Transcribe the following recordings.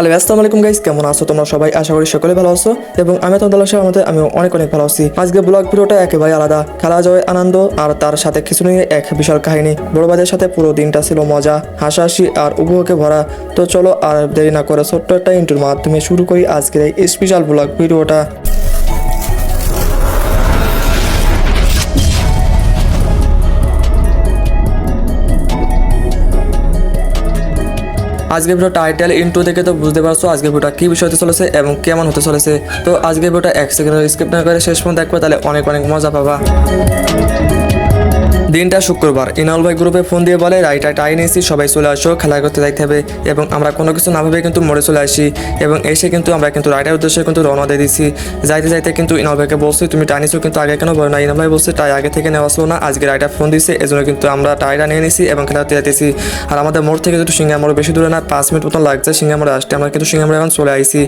Hello আসসালামু আলাইকুম guys কেমন আছো তোমরা সবাই? আশা করি সকলে ভালো আছো এবং আমি তোমাদের আশার মধ্যে আমি অনেক অনেক ভালো আছি। আজকে ব্লগ ভিডিওটা একেবারে আলাদা। খেলা জয়, আনন্দ আর তার সাথে কিছু নিয়ে এক বিশাল কাহিনী। বড় ভাইদের সাথে পুরো দিনটা ছিল মজা, হাসাহাসি আর উপভোগে ভরা। তো চলো আর দেরি না করে ছোট্ট একটা ইন্টুর মাধ্যমে শুরু করি আজকের এই স্পেশাল ব্লগ ভিডিওটা। আজকে ভিডিও টাইটেল ইন্টু থেকে তো বুঝতে পারছ আজকে ভিডিওটা কি বিষয় হতে চলেছে এবং কেমন হতে চলেছে। তো আজকে ভিডিওটা এক সেকেন্ড স্কিপ না করে শেষ পর্যন্ত দেখবে, তাহলে অনেক অনেক মজা পাবা। দিনটা শুক্রবার। ইনাউল ভাই গ্রুপে ফোন দিয়ে বলে, রাইটা টাই নিয়েছি, সবাই চলে আসো, খেলা করতে যাইতে হবে এবং আমরা কোনো কিছু না ভেবে কিন্তু মোড়ে চলে আসি এবং এসে কিন্তু আমরা কিন্তু রাইটার উদ্দেশ্যে কিন্তু রওনা দিয়ে দিছি যাইতে যাইতে কিন্তু ইনাউল ভাইকে বলছি, তুমি টাই নিছো কিন্তু আগে কেন বলো না? ইনাউল ভাই বলছে টাই আগে থেকে নেওয়া ছিল না, আজকে রাইটার ফোন দিছে এজন্য কিন্তু আমরা টাইটা নিয়ে নিছি এবং খেলা করতে যাইতেছি। আর আমাদের মোড় থেকে যেহেতু সিঙ্গামোড় বেশি দূরে না, পাঁচ মিনিট মতন লাগছে সিঙ্গামোড়ে আসতে, আমরা কিন্তু সিঙ্গামোড়ে এখন চলে আইছি।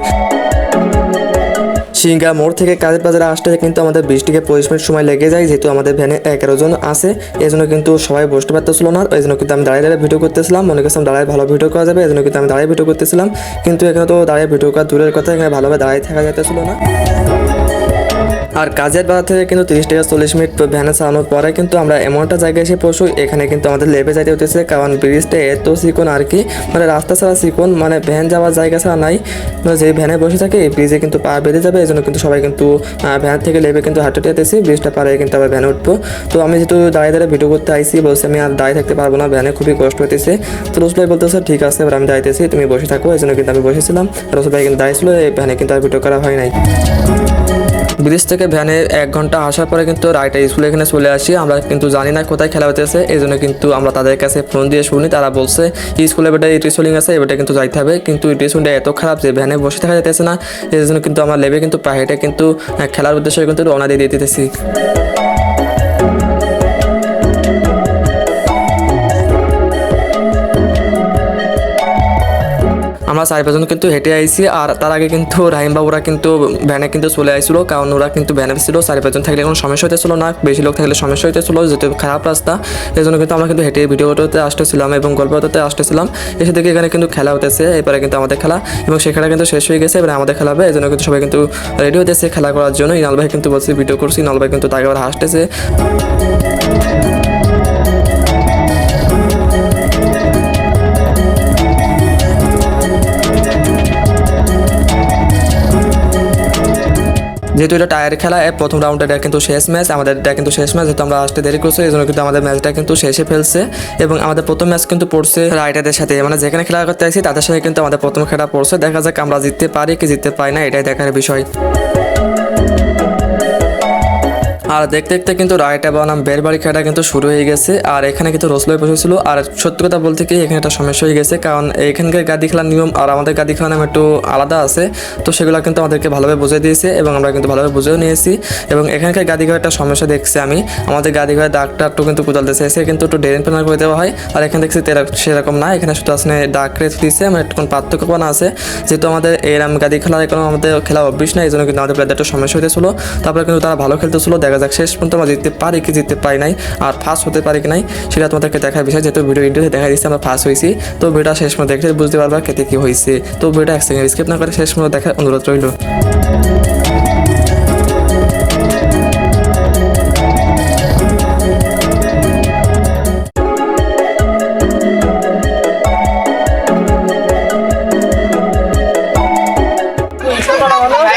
সিঙ্গা মোড় থেকে কাজের বাজারে আসতে কিন্তু আমাদের বিশ থেকে পঁচিশ মিনিট সময় লেগে যায়, যেহেতু আমাদের ভ্যানে এগারো জন আছে। এই জন্য কিন্তু সবাই বসতে পারতেছিল না এই জন্য কিন্তু আমি দাঁড়িয়ে দাঁড়িয়ে ভিডিও করতেছিলাম। মনে করছিলাম দাঁড়িয়ে ভালো ভিডিও করা যাবে এই জন্য কিন্তু আমি দাঁড়িয়ে ভিডিও করতেছিলাম। কিন্তু এখানে তো দাঁড়িয়ে ভিডিও করা দূরের কথা, এখানে ভালোভাবে দাঁড়িয়ে থাকা যেতেছিল না। আর কাজের বাজার থেকে কিন্তু তিরিশ থেকে চল্লিশ মিনিট ভ্যানে চালানোর পরে কিন্তু আমরা এমন একটা জায়গায় এসে পৌঁছই, এখানে কিন্তু আমাদের লেবে যাইতে হতেছে কারণ ব্রিজটা এত চিকন আর কি মানে রাস্তা ছাড়া চিকন মানে ভ্যান যাওয়ার জায়গা ছাড়া নাই। মানে যে ভ্যানে বসে থাকে, এই ব্রিজে কিন্তু পা বেঁধে যাবে, এই জন্য কিন্তু সবাই কিন্তু ভ্যান থেকে লেবে কিন্তু হাঁটতে যেতেছি, ব্রিজটা পারে কিন্তু আবার ভ্যানে উঠবো। তো আমি যেহেতু দাঁড়িয়ে দাঁড়িয়ে ভিডিও করতে আইসি বলছি আমি আর দাঁড়িয়ে থাকতে পারব না, ভ্যানে খুবই কষ্ট হতেছে তো রসুল ভাই বলতেছে, ঠিক আছে, এবার আমি দাঁড়িয়েছি তুমি বসে থাকো, এই জন্য কিন্তু আমি বসেছিলাম। রসুল ভাই কিন্তু দাঁড়িয়েছিল এই ভ্যানে কিন্তু আর ভিডিও করা হয় নাই। ব্রিজ থেকে ভ্যানে এক ঘণ্টা আসার পরে কিন্তু রায়টা স্কুলে এখানে চলে আসি। আমরা কিন্তু জানি না কোথায় খেলা হতেছে এই জন্য কিন্তু আমরা তাদের কাছে ফোন দিয়ে শুনি। তারা বলছে স্কুলে বেটা রিসোলিং আছে এবারটা কিন্তু যাইতে হবে। কিন্তু রিসোলিংটা এত খারাপ যে ভ্যানে বসে থাকা যেতেছে না। এই জন্য কিন্তু আমার লেবে কিন্তু পাহাড়ে কিন্তু খেলার উদ্দেশ্যে কিন্তু রওনা দিয়ে দিতেছি। আমরা চার পাঁচজন কিন্তু হেঁটে আইছি আর তার আগে কিন্তু রাহিম বাবুরা কিন্তু ভ্যানে কিন্তু চলে আইছিল, কারণ ওরা কিন্তু ভ্যানে ছিল, চার পাঁচজন থাকলে কোনো সমস্যা হতেছিল না, বেশি লোক থাকলে সমস্যা হতেছিল যেহেতু খারাপ রাস্তা এই জন্য কিন্তু আমরা কিন্তু হেঁটে ভিডিও করতে আসতেছিলাম এবং গল্প করতে আসতেছিলাম। এসে দেখে এখানে কিন্তু খেলা হতেছে এরপরে কিন্তু আমাদের খেলা এবং সেখানে কিন্তু শেষ হয়ে গেছে, এবারে আমাদের খেলা হবে এই জন্য কিন্তু সবাই কিন্তু রেডি হতেছে খেলা করার জন্য। ইনাল ভাই কিন্তু বলছি ভিডিও করছি। ইনাল ভাই কিন্তু তাকে আবার হাসতেছে। যেহেতু এটা টায়ার খেলা প্রথম রাউন্ডে এটা কিন্তু শেষ ম্যাচ আমাদের এটা কিন্তু শেষ ম্যাচ যেহেতু আমরা আসতে দেরি করছি এই জন্য কিন্তু আমাদের ম্যাচটা কিন্তু শেষে ফেলছে। এবং আমাদের প্রথম ম্যাচ কিন্তু পড়ছে রাইটারদের সাথে মানে যেখানে খেলা করতে আসছি তাদের সাথে কিন্তু আমাদের প্রথম খেলা পড়ছে। দেখা যাক আমরা জিততে পারি কি জিততে পারি না, এটাই দেখার বিষয়। আর দেখতে দেখতে কিন্তু রায়টা বানাম বের বাড়ি খেলাটা কিন্তু শুরু হয়ে গেছে। আর এখানে কিন্তু রসলাই বসেছিল। আর সত্যি কথা বলতে কি, এখানে একটা সমস্যা হয়ে গেছে। কারণ এখানকার গাদি খেলার নিয়ম আর আমাদের গাদি খেলার নিয়ম একটু আলাদা আছে। তো সেগুলো কিন্তু আমাদেরকে ভালোভাবে বুঝিয়ে দিয়েছে এবং আমরা কিন্তু ভালোভাবে বুঝেও নিয়েছি। এবং এখানকার গাদি ঘরে একটা সমস্যা দেখছি আমি। আমাদের গাদি ঘরে ডাকটা একটু কিন্তু কোদালতেছে এসে কিন্তু একটু ড্রেন প্যানার করে দেওয়া হয়। আর এখানে দেখছি সেরকম না। এখানে শুধু আসলে ডাক রেখে দিচ্ছে মানে একটু পার্থক্য পার্থক্যপনা আছে। যেহেতু আমাদের এরম গাদি খেলার কোনো আমাদের খেলা অভ্যাস না এই জন্য কিন্তু আমাদের প্লেয়ারদের একটু সমস্যা হতেছিল তারপরে কিন্তু তারা ভালো খেলতেছিল। দেখা যাক শেষ পর্যন্ত আমরা জিততে পারি কি জিততে পারি নাই আর ফার্স্ট হতে পারি কি নাই সেটা তোমাদেরকে দেখার বিষয় যেহেতু ভিডিও ইন্টারভিউ দেখা দিচ্ছে আমরা ফার্স্ট হয়েছি তো ভিডিওটা শেষ পর্যন্ত দেখলে বুঝতে পারবা কেতে কি হয়েছে তো ভিডিওটা এক সেকেন্ড স্কিপ না করে শেষ পর্যন্ত দেখার অনুরোধ রইল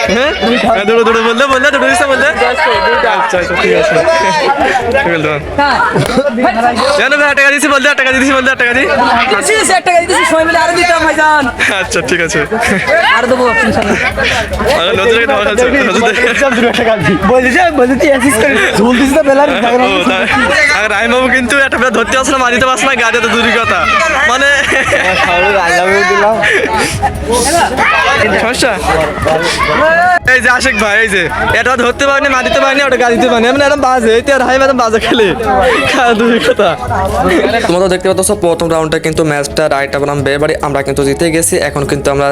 হ্যাঁ দুটো দুটো বললে বললে দুটো দিচ্ছে বললে আচ্ছা আচ্ছা ঠিক আছে। আচ্ছা ঠিক আছে। আর দেবো ইনশাল্লাহ আর নজরে কেটে আমার কাছে আর রাহিম বাবু কিন্তু একটা ধরতে আসলে মারিতে পারছে না গাড়ি তো দূরই কথা মানে এই যে ভাই, এই যে। এটা ধরতে পারিনি পারিনি, ওটা গাড়ি দিতে পারিনি এরকম বাজে, এই আর হাই ম্যাডাম বাজে খেলে। দুই কথা। তোমরা দেখতে পাচ্ছ, প্রথম রাউন্ডে কিন্তু ম্যাচটা রাইট বনাম বেবাড়ি আমরা কিন্তু জিতে গেছি। এখন কিন্তু আমরা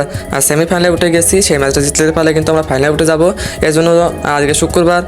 সেমিফাইনালে উঠে গেছি। সেই ম্যাচটা জিততে পারলে কিন্তু আমরা ফাইনালে উঠে যাব। এই জন্য আজকে শুক্রবার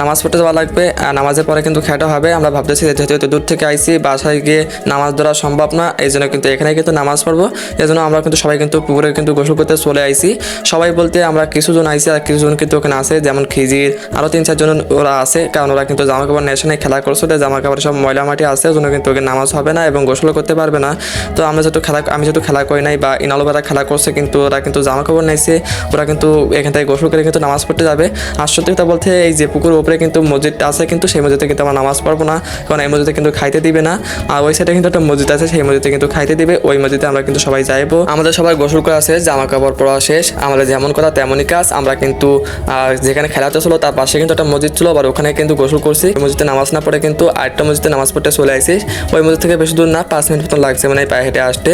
নামাজ পড়তে যাওয়া লাগবে। নামাজের পরে কিন্তু খেলাটা হবে। আমরা ভাবতেছি যেহেতু দূর থেকে আইছি, বাসায় গিয়ে নামাজ ধরা সম্ভব না। এই জন্য কিন্তু এখানে কিন্তু নামাজ পড়ব এই জন্য আমরা কিন্তু সবাই কিন্তু পুকুরে কিন্তু গোসল করতে চলে আইছি। সবাই বলতে আমরা কিছুজন আইছি আর কিছুজন কিন্তু ওখানে আছে, যেমন খিজির আরও তিন চারজন ওরা আছে, কারণ ওরা কিন্তু জামা কাপড় নেশনে খেলা করছে জামা কাপড় সব ময়লা মাটি আছে জন্য কিন্তু ওকে নামাজ হবে না এবং গোসল করতে পারবে না। তো আমরা যেহেতু খেলা, আমি যেহেতু খেলা করি নাই বা ইনালোবেরা খেলা করছে, কিন্তু ওরা কিন্তু জামা কাপড় নিয়েছে ওরা কিন্তু এখান থেকে গোসল করে কিন্তু নামাজ পড়তে যাবে। আর সত্যি কথা বলতে এই যে পুকুরের উপরে কিন্তু মসজিদটা আছে, কিন্তু সেই মসজিদে কিন্তু আমরা নামাজ পড়ব না, কারণ এই মসজিদে কিন্তু খাইতে দিবে না। আর ওই সাইডে কিন্তু একটা মসজিদ আছে, সেই মসজিদে কিন্তু খাইতে দিবে, ওই মসজিদে আমরা কিন্তু সবাই যাইবো। আমাদের সবাই গোসল করা শেষ জামা কাপড় পরা শেষ। আমাদের যেমন কথা তেমনই কাজ। আমরা কিন্তু যেখানে খেলা ছিল, তার পাশে কিন্তু একটা মসজিদ ছিল, আবার ওখানে কিন্তু গোসল করছি। মসজিদে নামাজ না পড়ে কিন্তু আরেকটা মসজিদে নামাজ পড়তে চলে আসি ওই মসজিদ থেকে বেশি দূর না, পাঁচ মিনিট মতন লাগছে মানে পায়ে হেঁটে আসতে।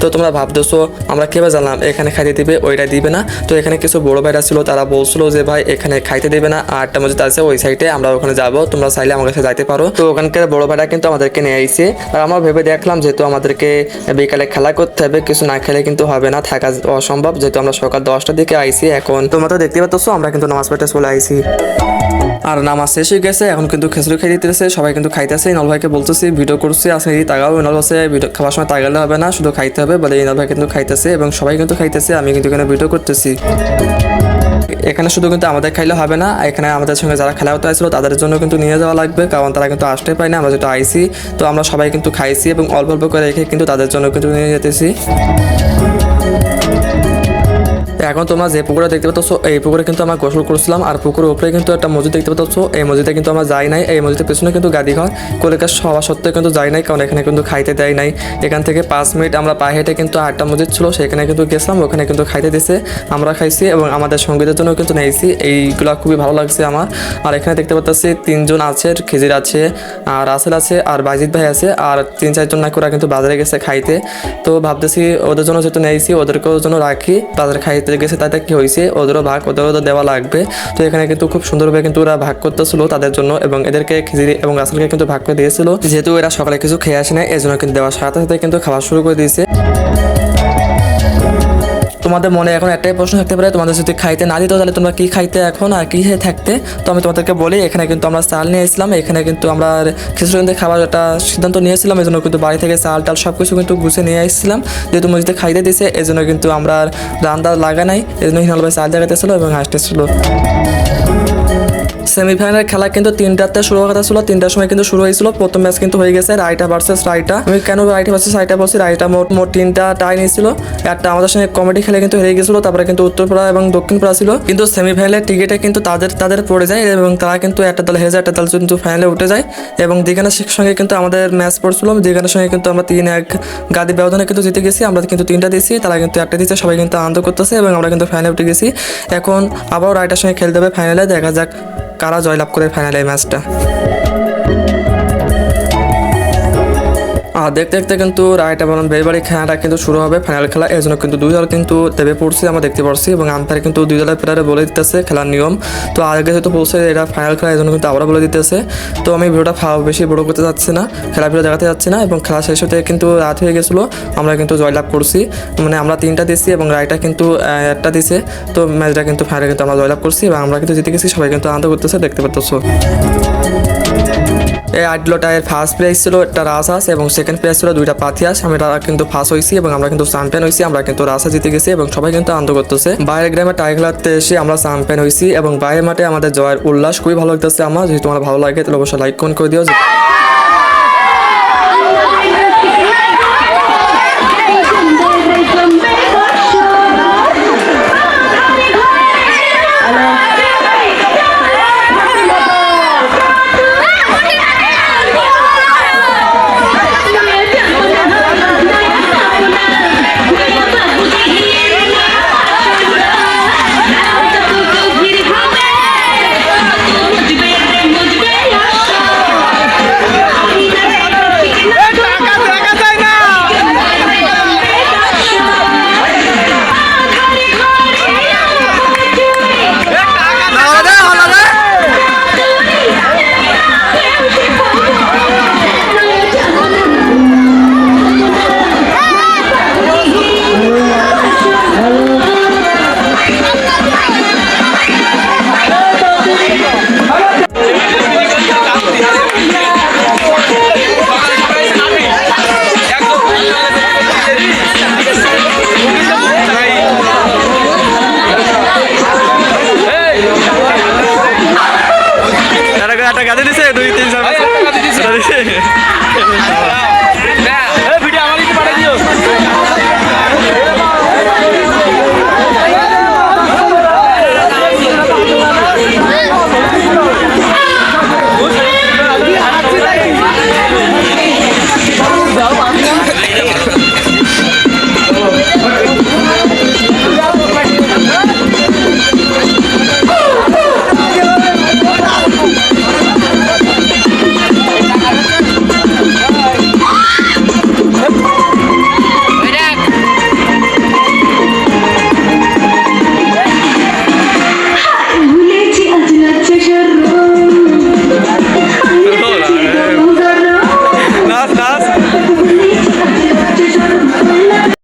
তো তোমরা ভাবতেছো, আমরা কেবা জানলাম, এখানে খাইতে দিবে ওইটা দিবে না? তো এখানে কিছু বড় ভাইরা ছিল, তারা বলছিল যে, ভাই, এখানে খাইতে দেবে না একটা মসজিদ আছে ওই সাইডে, আমরা ওখানে যাব। তোমরা চাইলে আমার কাছে যাইতে পারো। তো ওখানকার বড় ভাইরা কিন্তু আমাদেরকে নিয়ে আইছে। আর আমরা ভেবে দেখলাম যেহেতু আমাদেরকে বিকালে খেলা করতে হবে, কিছু না খেলে কিন্তু হবে না, থাকা অসম্ভব। যেহেতু আমরা সকাল দশটার দিকে আইসি এখন তোমরা তো দেখতে পাচ্ছ আমরা কিন্তু নামাজ পড়তে চলে আইসি আর নামাজ শেষ হয়ে গেছে, এখন কিন্তু খেসুরি খাই দিতেছে, সবাই কিন্তু খাইতেছে, ইনল ভাইকে বলতেছি ভিডিও করছি আসলে যদি তাগাও, ইনল হচ্ছে ভিডিও খাওয়ার সময় তাগালে হবে না, শুধু খাইতে হবে, বলে ইনল ভাই কিন্তু খাইতেছে, এবং সবাই কিন্তু খাইতেছে, আমি কিন্তু এখানে ভিডিও করতেছি। এখানে শুধু কিন্তু আমাদের খাইলে হবে না, এখানে আমাদের সঙ্গে যারা খেলা হতে আসছিল তাদের জন্য কিন্তু নিয়ে যাওয়া লাগবে, কারণ তারা কিন্তু আসতে পায় না, আমরা যেটা আইসি, তো আমরা সবাই কিন্তু খাইছি এবং অল্প অল্প করে রেখে কিন্তু তাদের জন্য কিন্তু নিয়ে যেতেছি। এখন তোমরা যে পুকুরে দেখতে পাচ্ছ, এই পুকুরে কিন্তু আমরা গোসল করছিলাম। আর পুকুরের উপরে কিন্তু একটা মসজিদ দেখতে পাচ্ছ। এই মসজিদে কিন্তু আমরা যাই নাই। এই মসজিদের পেছনে কিন্তু গাদি ঘর কলিকার সভা সত্ত্বেও কিন্তু যাই নাই, কারণ এখানে কিন্তু খাইতে দেয় নাই। এখান থেকে পাঁচ মিনিট আমরা পায়ে হেঁটে কিন্তু আটটা মসজিদ ছিল, সেখানে কিন্তু গেছিলাম। ওখানে কিন্তু খাইতে দিছে। আমরা খাইছি এবং আমাদের সঙ্গীতের জন্য কিন্তু নিয়েছি। এইগুলো খুবই ভালো লাগছে আমার। আর এখানে দেখতে পাচ্ছি তিনজন আছে, খেজির আছে, আর রাসেল আছে, আর বাইজিৎ ভাই আছে, আর তিন চারজন নাকি ওরা কিন্তু বাজারে গেছে খাইতে। তো ভাবতেছি ওদের জন্য যেহেতু নিয়েছি, ওদেরকেও জন্য রাখি। বাজারে খাইতে গেছে তাতে কি হয়েছে? ওদেরও ভাগ, ওদেরও তো দেওয়া লাগবে। তো এখানে কিন্তু খুব সুন্দরভাবে কিন্তু ওরা ভাগ করতেছিল তাদের জন্য এবং এদেরকে খিচুড়ি এবং রাসেলকে কিন্তু ভাগ করে দিয়েছিল। যেহেতু এরা সকালে কিছু খেয়ে আসে না এই জন্য কিন্তু দেওয়ার সাথে সাথে কিন্তু খাওয়া শুরু করে দিয়েছে। তোমাদের মনে এখন একটাই প্রশ্ন থাকতে পারে, তোমাদের যদি খাইতে না দিত তাহলে তোমরা কি খাইতে এখন আর কি থাকতে? তো আমি তোমাদেরকে বলি, এখানে কিন্তু আমরা চাল নিয়ে এসেছিলাম, এখানে কিন্তু আমরা খিচুড়ি খাবার একটা সিদ্ধান্ত নিয়েছিলাম এই জন্য কিন্তু বাড়ি থেকে চাল টাল সব কিছু কিন্তু গুছে নিয়ে এসেছিলাম। যেহেতু মসজিদে খাইতে দিছে এই জন্য কিন্তু আমরা রান্না লাগা নাই এই জন্য হিনাল ভাই চাল দেখাতেছিল এবং হাসতেছিল। সেমিফাইনাল খেলা কিন্তু তিনটাতে শুরু হওয়ার কথা ছিল, তিনটার সময় কিন্তু শুরু হয়েছিল। প্রথম ম্যাচ কিন্তু হয়ে গেছে রাইটা ভার্সেস রাইটা। আমি কেন রাইটা ভার্সেস রাইটা বলছি? রাইটা মোট মোট তিনটা টাই নিয়েছিল। একটা আমাদের সঙ্গে কমেডি খেলে কিন্তু হেরে গেছিল, তারপরে কিন্তু উত্তরপাড়া এবং দক্ষিণপাড়া ছিল। কিন্তু সেমিফাইনালের টিকিটে কিন্তু তাদের তাদের পড়ে যায় এবং তারা কিন্তু একটা দল হেরে যায়, একটা দল কিন্তু ফাইনালে উঠে যায়। এবং দিঘানের সঙ্গে কিন্তু আমাদের ম্যাচ পড়ছিল দিঘানের সঙ্গে কিন্তু আমরা তিন এক গাদি ব্যবধানে কিন্তু জিতে গেছি। আমরা কিন্তু তিনটা দিয়েছি, তারা কিন্তু একটা দিচ্ছে সবাই কিন্তু আনন্দ করতেছে এবং আমরা কিন্তু ফাইনালে উঠে গেছি। এখন আবারও রাইটার সঙ্গে খেলতে হবে ফাইনালে দেখা যাক। কারা জয়লাভ করে ফাইনালে ম্যাচটা? আর দেখতে দেখতে কিন্তু রাইট এবং বেবাড়ি খেলাটা কিন্তু শুরু হবে ফাইনাল খেলা। এই জন্য কিন্তু দুই দল কিন্তু দেবে পড়ছে, আমরা দেখতে পাচ্ছি এবং আম্পায়ার কিন্তু দুই দলের প্লেয়ারে বলে দিতেছে খেলার নিয়ম। তো আগে যেহেতু বলছে এটা ফাইনাল খেলা এই জন্য কিন্তু আবারও বলে দিতেছে। তো আমি ভিডিওটা বেশি বড় করতে যাচ্ছি না খেলা ভিডিও দেখাতে যাচ্ছি না, এবং খেলা শেষ হতে কিন্তু রাত হয়ে গেছিল, আমরা কিন্তু জয়লাভ করছি। মানে আমরা তিনটা দিছি, এবং রায়টা কিন্তু একটা দিছে। তো ম্যাচটা কিন্তু ফাইনালে কিন্তু আমরা জয়লাভ করছি, এবং আমরা কিন্তু জিতে গেছি, সবাই কিন্তু আনন্দ করতেছে, দেখতে পাচ্ছ এই আটলোটায় ফার্স্ট প্রাইজ ছিল একটা রাসাস এবং সেকেন্ড প্রাইজ ছিল দুইটা পাথিয়াস আমি কিন্তু ফার্স্ট হয়েছি এবং আমরা কিন্তু চ্যাম্পিয়ন হয়েছি, আমরা কিন্তু রাসা জিতে গেছি এবং সবাই কিন্তু আনন্দ করতেছে। বাইরের গ্রামে টাই খেলাতে এসে আমরা চ্যাম্পিয়ন হয়েছি এবং বাইরের মাঠে আমাদের জয়ের উল্লাস খুবই ভালো লাগতেছে আমার। যদি তোমার ভালো লাগে তাহলে অবশ্যই লাইক কমেন্ট করে দিও।